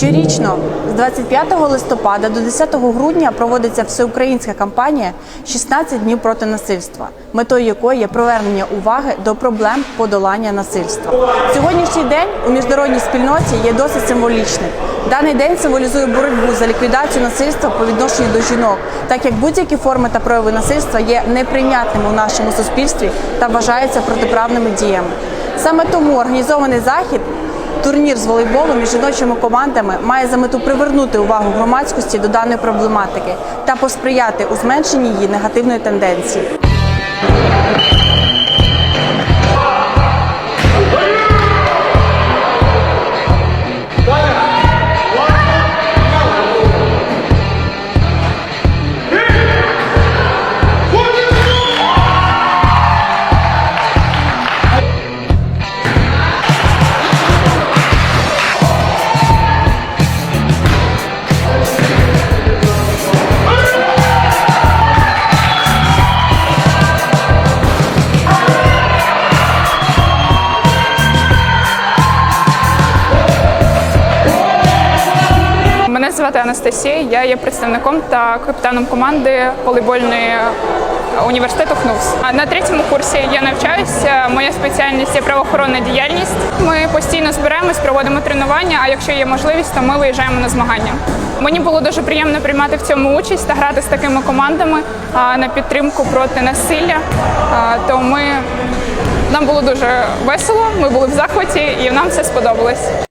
Щорічно з 25 листопада до 10 грудня проводиться всеукраїнська кампанія «16 днів проти насильства, метою якої є привернення уваги до проблем подолання насильства. Сьогоднішній день у міжнародній спільноті є досить символічним. Даний день символізує боротьбу за ліквідацію насильства по відношенню до жінок, так як будь-які форми та прояви насильства є неприйнятними у нашому суспільстві та вважаються протиправними діями. Саме тому організований захід Турнір з волейболу між жіночими командами має за мету привернути увагу громадськості до даної проблематики та посприяти у зменшенні її негативної тенденції. Звати Анастасія. Я є представником та капітаном команди волейбольної університету ХНУВС. А На третьому курсі я навчаюся. Моя спеціальність є правоохоронна діяльність. Ми постійно збираємось, проводимо тренування. А якщо є можливість, то ми виїжджаємо на змагання. Мені було дуже приємно приймати в цьому участь та грати з такими командами на підтримку проти насилля. То ми нам було дуже весело. Ми були в захваті, і нам все сподобалось.